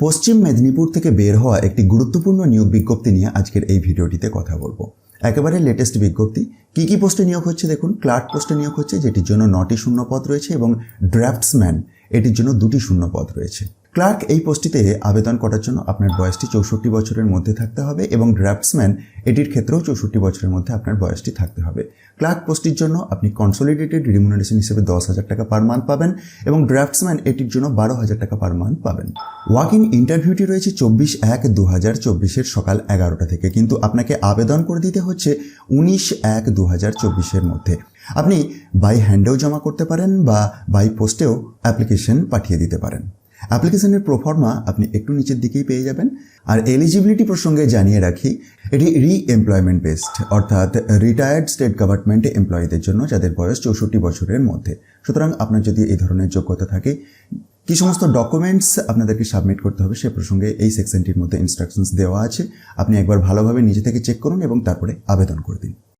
পশ্চিম মেদিনীপুর থেকে বের হওয়া একটি গুরুত্বপূর্ণ নিয়োগ বিজ্ঞপ্তি নিয়ে আজকের এই ভিডিওটিতে কথা বলব। একেবারে লেটেস্ট বিজ্ঞপ্তি। কি কি পোস্টে নিয়োগ হচ্ছে দেখুন? ক্লার্ক পোস্টে নিয়োগ হচ্ছে, যেটির জন্য নটি শূন্য পদ রয়েছে এবং ড্রাফটসম্যান এটির জন্য দুটি শূন্য পদ রয়েছে। ক্লার্ক এই পোস্টটিতে আবেদন করার জন্য আপনার বয়সটি চৌষট্টি বছরের মধ্যে থাকতে হবে এবং ড্রাফটসম্যান এটির ক্ষেত্রেও চৌষট্টি বছরের মধ্যে আপনার বয়সটি থাকতে হবে। ক্লার্ক পোস্টটির জন্য আপনি কনসোলিডেটেড রিমুনারেশন হিসেবে দশ হাজার টাকা পার মান্থ পাবেন এবং ড্রাফটসম্যান এটির জন্য বারো হাজার টাকা পার মান্থ পাবেন। ওয়াক ইন ইন্টারভিউটি রয়েছে চব্বিশ এক দু হাজার চব্বিশের সকাল এগারোটা থেকে, কিন্তু আপনাকে আবেদন করে দিতে হচ্ছে উনিশ এক দু হাজার চব্বিশের মধ্যে। আপনি বাই হ্যান্ডেও জমা করতে পারেন বা বাই পোস্টেও অ্যাপ্লিকেশন পাঠিয়ে দিতে পারেন। অ্যাপ্লিকেশনের প্রফর্মা আপনি একটু নিচের দিকেই পেয়ে যাবেন। আর এলিজিবিলিটি প্রসঙ্গে জানিয়ে রাখি, এটি রি এমপ্লয়মেন্ট বেসড অর্থাৎ রিটায়ার্ড স্টেট গভর্নমেন্ট এমপ্লয়ীদের জন্য, যাদের বয়স চৌষট্টি বছরের মধ্যে। সুতরাং আপনার যদি এই ধরনের যোগ্যতা থাকে, কি সমস্ত ডকুমেন্টস আপনাদেরকে সাবমিট করতে হবে সে প্রসঙ্গে এই সেকশনটির মধ্যে ইনস্ট্রাকশনস দেওয়া আছে। আপনি একবার ভালোভাবে নিজে থেকে চেক করুন এবং তারপরে আবেদন করে দিন।